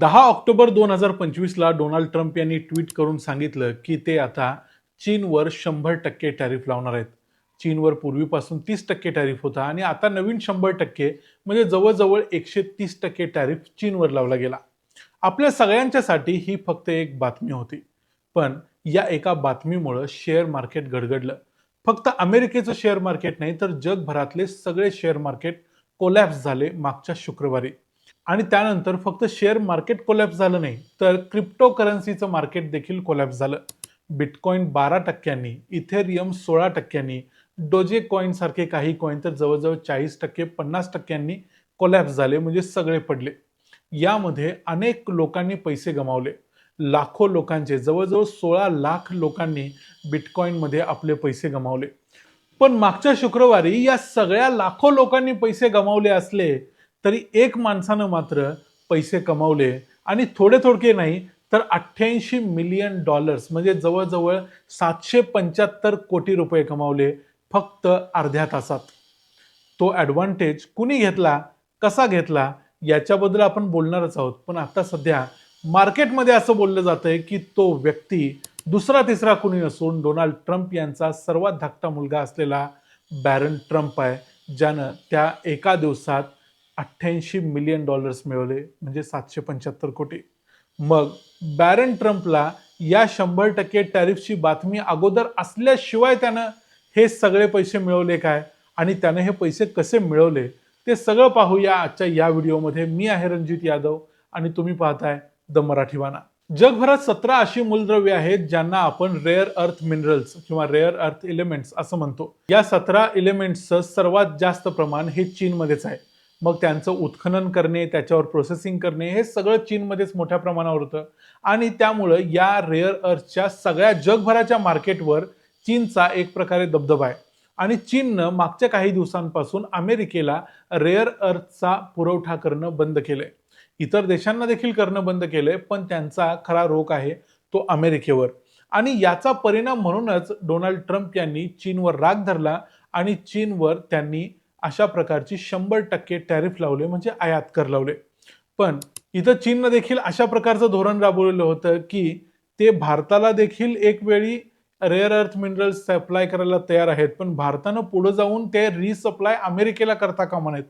दहा ऑक्टोबर दोन हजार पंचवीसला डोनाल्ड ट्रम्प यांनी ट्विट करून सांगितलं की ते आता चीनवर शंभर टक्के टॅरिफ लावणार आहेत. चीनवर पूर्वीपासून तीस टक्के टॅरिफ होता आणि आता नवीन शंभर टक्के म्हणजे जवळजवळ एकशे तीस टक्के टॅरिफ चीनवर लावला गेला. आपल्या सगळ्यांच्यासाठी ही फक्त एक बातमी होती. पण या एका बातमीमुळं शेअर मार्केट गडगडलं. फक्त अमेरिकेचं शेअर मार्केट नाही तर जगभरातले सगळे शेअर मार्केट कोलॅप्स झाले मागच्या शुक्रवारी. आणि त्यानंतर फक्त शेअर मार्केट कोलॅप्स झालं नाही तर क्रिप्टो करन्सीचं मार्केट देखील कोलॅप्स झालं. बिटकॉईन बारा टक्क्यांनी इथेरियम सोळा टक्क्यांनी डोजे कॉईनसारखे काही कॉईन तर जवळजवळ चाळीस टक्के पन्नास टक्क्यांनी कोलॅप्स झाले म्हणजे सगळे पडले. यामध्ये अनेक लोकांनी पैसे गमावले. लाखो लोकांचे जवळजवळ सोळा लाख लोकांनी बिटकॉईनमध्ये आपले पैसे गमावले. पण मागच्या शुक्रवारी या सगळ्या लाखो लोकांनी पैसे गमावले असले तरी एक माणसानं मात्र पैसे कमावले आणि थोडे थोडके नाही तर अठ्ठ्याऐंशी मिलियन डॉलर्स म्हणजे जवळजवळ सातशे पंच्याहत्तर कोटी रुपये कमावले फक्त अर्ध्या तासात. तो ॲडव्हान्टेज कुणी घेतला कसा घेतला याच्याबद्दल आपण बोलणारच आहोत. पण आता सध्या मार्केटमध्ये असं बोललं जातं आहे की तो व्यक्ती दुसरा तिसरा कुणी नसून डोनाल्ड ट्रम्प यांचा सर्वात धाकटा मुलगा असलेला बॅरन ट्रम्प आहे ज्यानं त्या एका दिवसात अठ्ठ्याऐंशी मिलियन डॉलर्स मिळवले म्हणजे सातशे पंच्याहत्तर कोटी. मग बॅरन ट्रम्पला या शंभर टक्के टॅरिफची बातमी अगोदर असल्याशिवाय त्यानं हे सगळे पैसे मिळवले काय? आणि त्यानं हे पैसे कसे मिळवले? ते सगळं पाहूया आजच्या या व्हिडिओमध्ये. मी आहे रणजित यादव आणि तुम्ही पाहताय द मराठी वाना जगभरात सतरा अशी मूलद्रव्ये आहेत ज्यांना आपण रेअर अर्थ मिनरल्स किंवा रेअर अर्थ एलिमेंट्स असं म्हणतो. या सतरा एलिमेंट्सचं सर्वात जास्त प्रमाण हे चीनमध्येच आहे. मग त्यांचं उत्खनन करणे त्याच्यावर प्रोसेसिंग करणे हे सगळं चीनमध्येच मोठ्या प्रमाणावर होतं. आणि त्यामुळं या रेअर अर्थच्या सगळ्या जगभराच्या मार्केटवर चीनचा एक प्रकारे दबदबा आहे. आणि चीननं मागच्या काही दिवसांपासून अमेरिकेला रेअर अर्थचा पुरवठा करणं बंद केलंय. इतर देशांना देखील करणं बंद केलंय पण त्यांचा खरा रोख आहे तो अमेरिकेवर. आणि याचा परिणाम म्हणूनच डोनाल्ड ट्रम्प यांनी चीनवर राग धरला आणि चीनवर त्यांनी अशा प्रकारची शंभर टक्के टॅरिफ लावले म्हणजे आयात कर लावले. पण इथं चीननं देखील अशा प्रकारचं धोरण राबवलेलं होतं की ते भारताला देखील एक वेळी रेअर अर्थ मिनरल्स सप्लाय करायला तयार आहेत पण भारतानं पुढे जाऊन ते रिसप्लाय अमेरिकेला करता कामा नयेत.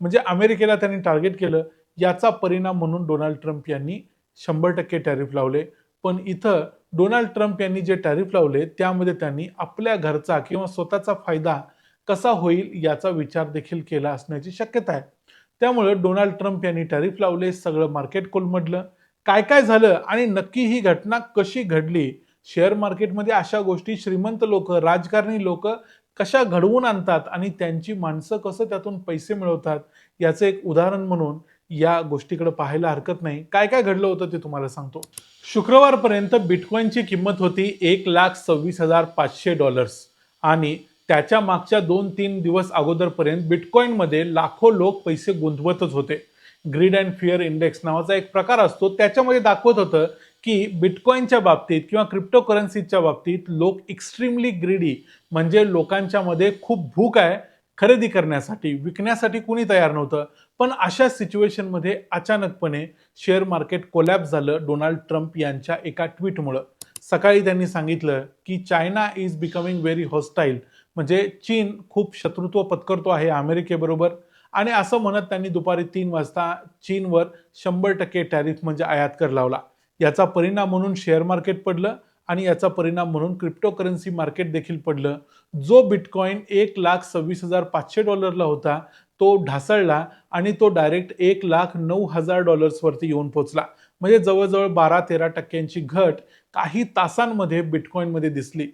म्हणजे अमेरिकेला त्यांनी टार्गेट केलं याचा परिणाम म्हणून डोनाल्ड ट्रम्प यांनी शंभर टक्के टॅरिफ लावले. पण इथं डोनाल्ड ट्रम्प यांनी जे टॅरिफ लावले त्यामध्ये त्यांनी आपल्या घरचा किंवा स्वतःचा फायदा कसा होईल याचा विचार देखील केला असण्याची शक्यता आहे. त्यामुळे डोनाल्ड ट्रम्प यांनी टॅरिफ लावले सगळं मार्केट कोलमडलं. काय काय झालं आणि नक्की ही घटना कशी घडली? शेअर मार्केटमध्ये अशा गोष्टी श्रीमंत लोक राजकारणी लोक कशा घडवून आणतात आणि त्यांची माणसं कसं त्यातून पैसे मिळवतात याचं एक उदाहरण म्हणून या गोष्टीकडे पाहायला हरकत नाही. काय काय घडलं होतं ते तुम्हाला सांगतो. शुक्रवारपर्यंत बिटकॉईनची किंमत होती एक लाख सव्वीस हजार पाचशे डॉलर्स आणि त्याच्या मागच्या दोन तीन दिवस अगोदरपर्यंत बिटकॉईनमध्ये लाखो लोक पैसे गुंतवतच होते. ग्रीड अँड फिअर इंडेक्स नावाचा एक प्रकार असतो. त्याच्यामध्ये दाखवत होतं की बिटकॉईनच्या बाबतीत किंवा क्रिप्टोकरन्सीच्या बाबतीत लोक एक्स्ट्रीमली ग्रीडी म्हणजे लोकांच्या मध्ये खूप भूक आहे खरेदी करण्यासाठी विकण्यासाठी कुणी तयार नव्हतं. पण अशा सिच्युएशनमध्ये अचानकपणे शेअर मार्केट कोलॅप्स झालं डोनाल्ड ट्रम्प यांच्या एका ट्विटमुळं. सकाळी त्यांनी सांगितलं की China is becoming very hostile. म्हणजे चीन खूप शत्रुत्व पत्करतो आहे अमेरिकेबरोबर. आणि असं म्हणत त्यांनी दुपारी तीन वाजता चीनवर शंभर टक्के टॅरिफ म्हणजे आयात कर लावला. याचा परिणाम म्हणून शेअर मार्केट पडलं आणि याचा परिणाम म्हणून क्रिप्टोकरन्सी मार्केट देखील पडलं. जो बिटकॉईन एक लाख सव्वीस हजार पाचशे डॉलरला होता तो ढासळला आणि तो डायरेक्ट एक लाख नऊ हजार डॉलर्सवरती येऊन पोचला. म्हणजे जवळजवळ बारा तेरा टक्क्यांची घट काही तासांमध्ये बिटकॉईनमध्ये दिसली.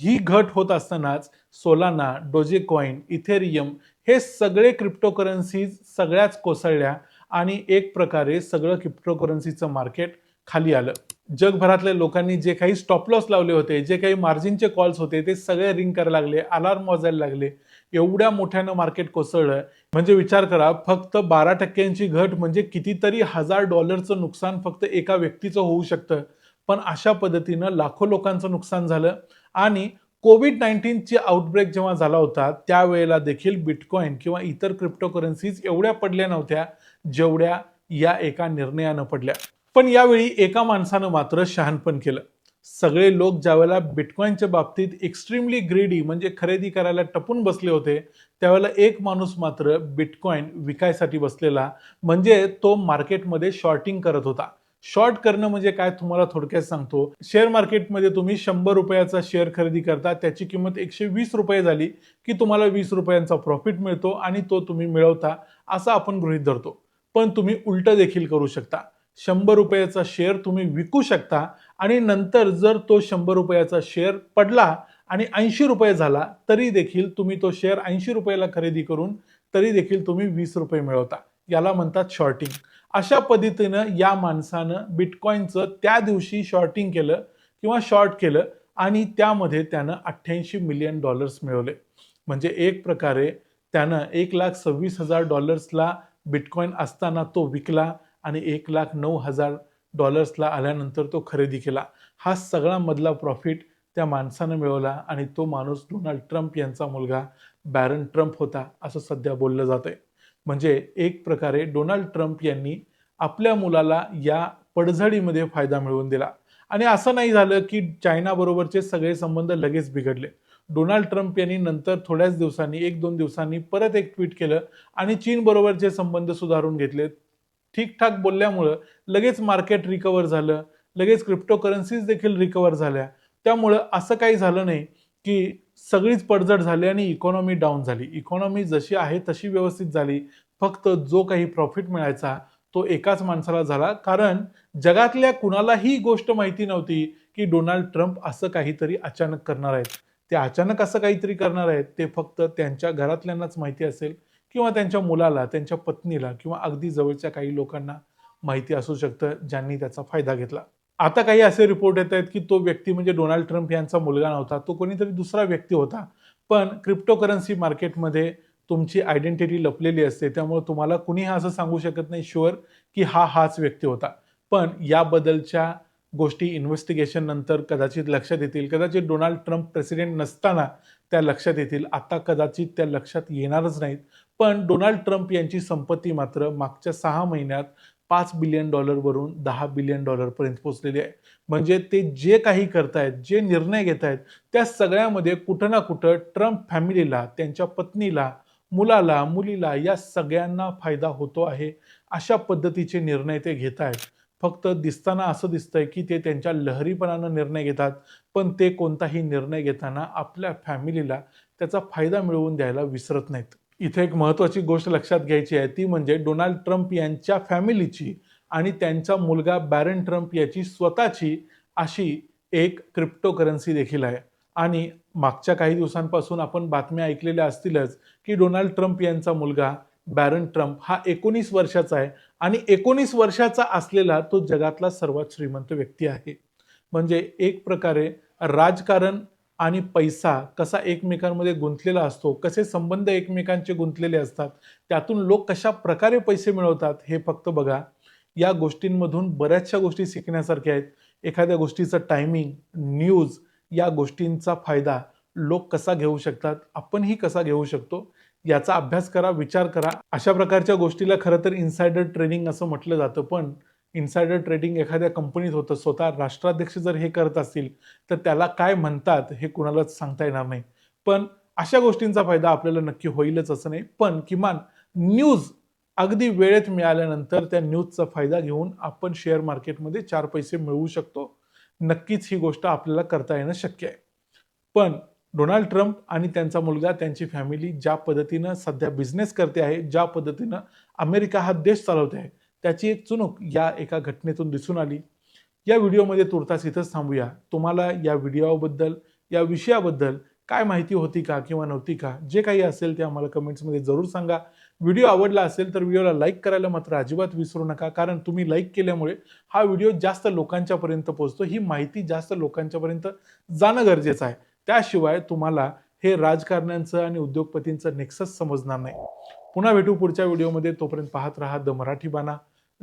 ही घट होत असतानाच सोलाना डोजेकॉइन इथेरियम हे सगळे क्रिप्टोकरन्सीज सगळ्याच कोसळल्या आणि एक प्रकारे सगळं क्रिप्टोकरन्सीचं मार्केट खाली आलं. जगभरातल्या लोकांनी जे काही स्टॉप लॉस लावले होते जे काही मार्जिनचे कॉल्स होते ते सगळे रिंग करायला लागले अलार्म वाजायला लागले. एवढ्या मोठ्यानं मार्केट कोसळलं. म्हणजे विचार करा फक्त बारा टक्क्यांची घट म्हणजे कितीतरी हजार डॉलरचं नुकसान फक्त एका व्यक्तीचं होऊ शकतं. पण अशा पद्धतीनं लाखो लोकांचं नुकसान झालं. आणि कोविड नाईन्टीनची आउटब्रेक जेव्हा झाला होता त्यावेळेला देखील बिटकॉईन किंवा इतर क्रिप्टोकरन्सीज एवढ्या पडल्या नव्हत्या जेवढ्या या एका निर्णयानं पडल्या. पण यावेळी एका माणसानं मात्र शहाणपण केलं. सगळे लोक ज्यावेळेला बिटकॉईनच्या बाबतीत एक्स्ट्रीमली ग्रेडी म्हणजे खरेदी करायला टपून बसले होते त्यावेळेला एक माणूस मात्र बिटकॉईन विकायसाठी बसलेला म्हणजे तो मार्केटमध्ये शॉर्टिंग करत होता. शॉर्ट करणं म्हणजे काय तुम्हाला थोडक्यात सांगतो. शेअर मार्केटमध्ये तुम्ही शंभर रुपयाचा शेअर खरेदी करता त्याची किंमत एकशे वीस रुपये झाली की तुम्हाला वीस रुपयांचा प्रॉफिट मिळतो आणि तो तुम्ही मिळवता असं आपण गृहीत धरतो. पण तुम्ही उलट देखील करू शकता. शंभर रुपयाचा शेअर तुम्ही विकू शकता आणि नंतर जर तो शंभर रुपयाचा शेअर पडला आणि ऐंशी रुपये झाला तरी देखील तुम्ही तो शेअर ऐंशी रुपयाला खरेदी करून तरी देखील तुम्ही वीस रुपये मिळवता. याला म्हणतात शॉर्टिंग अशा पद्धतीनं या माणसानं बिटकॉईनचं त्या दिवशी शॉर्टिंग केलं किंवा शॉर्ट केलं आणि त्यामध्ये त्यानं अठ्ठ्याऐंशी मिलियन डॉलर्स मिळवले. म्हणजे एक प्रकारे त्यानं एक लाख सव्वीस हजार डॉलर्सला बिटकॉईन असताना तो विकला आणि एक लाख नऊ हजार डॉलर्सला आल्यानंतर तो खरेदी केला. हा सगळा मधला प्रॉफिट त्या माणसानं मिळवला आणि तो माणूस डोनाल्ड ट्रम्प यांचा मुलगा बॅरन ट्रम्प होता असं सध्या बोललं जातं आहे म्हणजे एक प्रकारे डोनाल्ड ट्रम्प यांनी आपल्या मुलाला या पडझडीमध्ये फायदा मिळवून दिला. आणि असं नाही झालं की चायनाबरोबरचे सगळे संबंध लगेच बिघडले. डोनाल्ड ट्रम्प यांनी नंतर थोड्याच दिवसांनी एक दोन दिवसांनी परत एक ट्विट केलं आणि चीनबरोबरचे संबंध सुधारून घेतले ठीकठाक बोलल्यामुळं लगेच मार्केट रिकवर झालं. लगेच क्रिप्टो करन्सीज देखील रिकवर झाल्या. त्यामुळं असं काही झालं नाही की सगळीच पडझड झाली आणि इकॉनॉमी डाऊन झाली. इकॉनॉमी जशी आहे तशी व्यवस्थित झाली. फक्त जो काही प्रॉफिट मिळायचा तो एकाच माणसाला झाला. कारण जगातल्या कुणालाही गोष्ट माहिती नव्हती की डोनाल्ड ट्रम्प असं काहीतरी अचानक करणार आहेत. ते अचानक असं काहीतरी करणार आहेत ते फक्त त्यांच्या घरातल्यांनाच माहिती असेल किंवा त्यांच्या मुलाला त्यांच्या पत्नीला किंवा अगदी जवळच्या काही लोकांना माहिती असू शकतं ज्यांनी त्याचा फायदा घेतला. आता काही असे रिपोर्ट येत आहेत की तो व्यक्ती म्हणजे डोनाल्ड ट्रम्प यांचा मुलगा नव्हता तो कोणीतरी दुसरा व्यक्ती होता. पण क्रिप्टोकरन्सी मार्केटमध्ये तुमची आयडेंटिटी लपलेली असते त्यामुळे तुम्हाला कुणी असं सांगू शकत नाही शुअर की हा हाच व्यक्ती होता. पण याबद्दलच्या गोष्टी इन्व्हेस्टिगेशन नंतर कदाचित लक्षात येतील. कदाचित डोनाल्ड ट्रम्प प्रेसिडेंट नसताना त्या लक्षात येतील. आता कदाचित त्या लक्षात येणारच नाहीत. पण डोनाल्ड ट्रम्प यांची संपत्ती मात्र मागच्या सहा महिन्यात पाच बिलियन डॉलरवरून दहा बिलियन डॉलरपर्यंत पोहोचलेली आहे. म्हणजे ते जे काही करतायत जे निर्णय घेत आहेत त्या सगळ्यामध्ये कुठं ना कुठं ट्रम्प फॅमिलीला त्यांच्या पत्नीला मुलाला मुलीला या सगळ्यांना फायदा होतो आहे. अशा पद्धतीचे निर्णय ते घेत आहेत फक्त दिसताना असं दिसतंय की ते त्यांच्या लहरीपणानं निर्णय घेतात पण ते कोणताही निर्णय घेताना आपल्या फॅमिलीला त्याचा फायदा मिळवून द्यायला विसरत नाहीत. इथे एक महत्त्वाची गोष्ट लक्षात घ्यायची आहे ती म्हणजे डोनाल्ड ट्रम्प यांच्या फॅमिलीची आणि त्यांचा मुलगा बॅरन ट्रम्प याची स्वतःची अशी एक क्रिप्टो करन्सी देखील आहे. आणि मागच्या काही दिवसांपासून आपण बातम्या ऐकलेल्या असतीलच की डोनाल्ड ट्रम्प यांचा मुलगा बॅरन ट्रम्प हा एकोणीस वर्षाचा आहे आणि एकोणीस वर्षाचा असलेला तो जगातला सर्वात श्रीमंत व्यक्ती आहे. म्हणजे एक प्रकारे राजकारण आणि पैसा कसा एकमेकांमध्ये गुंतलेला असतो कसे संबंध एकमेकांचे गुंतलेले असतात त्यातून लोक कशा प्रकारे पैसे मिळवतात हे फक्त बघा. या गोष्टींमधून बऱ्याचशा गोष्टी शिकण्यासारख्या आहेत. एखाद्या गोष्टीचं टायमिंग न्यूज या गोष्टींचा फायदा लोक कसा घेऊ शकतात आपणही कसा घेऊ शकतो याचा अभ्यास करा विचार करा. अशा प्रकारच्या गोष्टीला खरं तर इन्सायडर ट्रेनिंग असं म्हटलं जातं पण इन्सायडर ट्रेडिंग एखाद्या कंपनीत होतं स्वतः राष्ट्राध्यक्ष जर हे करत असतील तर त्याला काय म्हणतात हे कुणालाच सांगता येणार नाही. पण अशा गोष्टींचा फायदा आपल्याला नक्की होईलच असं नाही. पण किमान न्यूज अगदी वेळेत मिळाल्यानंतर त्या न्यूजचा फायदा घेऊन आपण शेअर मार्केटमध्ये चार पैसे मिळवू शकतो. नक्कीच ही गोष्ट आपल्याला करता येणं शक्य आहे. पण डोनाल्ड ट्रम्प आणि त्यांचा मुलगा त्यांची फॅमिली ज्या पद्धतीनं सध्या बिझनेस करते आहे ज्या पद्धतीनं अमेरिका हा देश चालवते आहे त्याची एक चुणूक या एका घटनेतून दिसून आली. या व्हिडिओमध्ये तुर्तास इथंच थांबूया. तुम्हाला या व्हिडिओबद्दल या विषयाबद्दल काय माहिती होती का किंवा नव्हती का? जे काही असेल ते आम्हाला कमेंट्समध्ये जरूर सांगा. व्हिडिओ आवडला असेल तर व्हिडिओला लाईक करायला मात्र अजिबात विसरू नका कारण तुम्ही लाईक केल्यामुळे हा व्हिडिओ जास्त लोकांच्यापर्यंत पोहोचतो. ही माहिती जास्त लोकांच्यापर्यंत जाणं गरजेचं आहे. त्याशिवाय तुम्हाला हे राजकारण्यांचं आणि उद्योगपतींचं नेक्सस समजणार नाही. पुन्हा भेटू पुढच्या व्हिडिओमध्ये. तोपर्यंत पाहत राहा द मराठी बाणा.